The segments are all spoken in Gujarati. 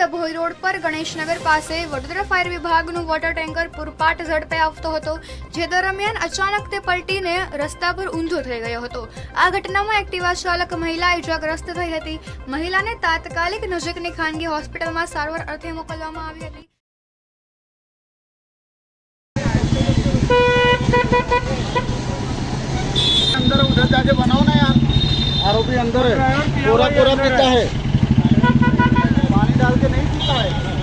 ડભોઈ રોડ પર ગણેશનગર પાસે વડોદરા ફાયર વિભાગનું વોટર ટેન્કર પૂરપાટ ઝડપે આવતો હતો જે દરમિયાન અચાનક તે પલટીને રસ્તા પર ઊંધો થઈ ગયો હતો આ ઘટનામાં એક્ટિવા ચાલક મહિલા ઇજાગ્રસ્ત થઈ હતી મહિલાને તાત્કાલિક નજીકની ખાનગી હોસ્પિટલમાં સારવાર અર્થે મોકલવામાં આવી હતી अंदर उधर जाके बनाओ ना यार आरोपी अंदर है कोरा कोरा पीता है पानी डाल के नहीं पीता है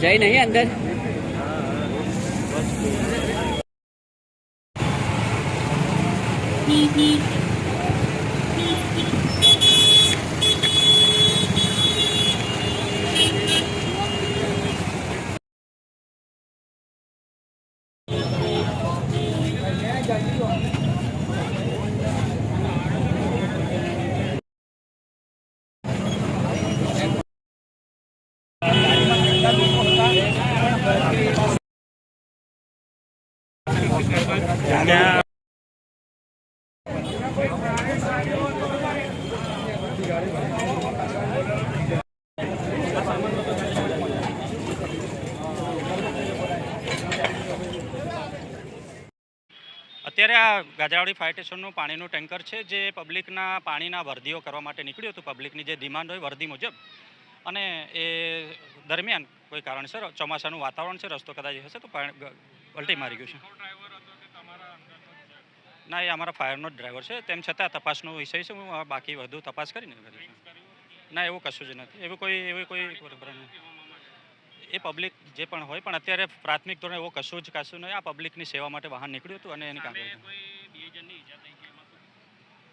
chạy nỉ anh đây Beep beep. અત્યારે આ ગાજરાવાડી ફાયર સ્ટેશનનું પાણીનું ટેન્કર છે, જે પબ્લિકના પાણીના વરદીઓ કરવા માટે નીકળ્યું હતું. પબ્લિકની જે ડિમાન્ડ હોય વર્ધી મુજબ. અને એ દરમિયાન કોઈ કારણસર ચોમાસાનું વાતાવરણ છે, રસ્તો કદાચ હશે તો પલટી મારી ગયું છે. ના એ અમારા ફાયરનો જ ડ્રાઈવર છે. તેમ છતાં તપાસનો વિષય છે. હું બાકી વધુ તપાસ કરીને ના એવું કશું જ નથી. એવું કોઈ એવું કોઈ બરાબર એ પબ્લિક જે પણ હોય પણ અત્યારે પ્રાથમિક ધોરણે એવો કશું જ કશું નહીં. આ પબ્લિકની સેવા માટે વાહન નીકળ્યું હતું અને એની કામ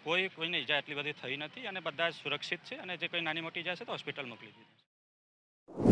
કોઈ કોઈને ઈજા એટલી બધી થઈ નથી અને બધા સુરક્ષિત છે અને જે કોઈ નાની મોટી ઈજા છે તો હોસ્પિટલ મોકલી દીધી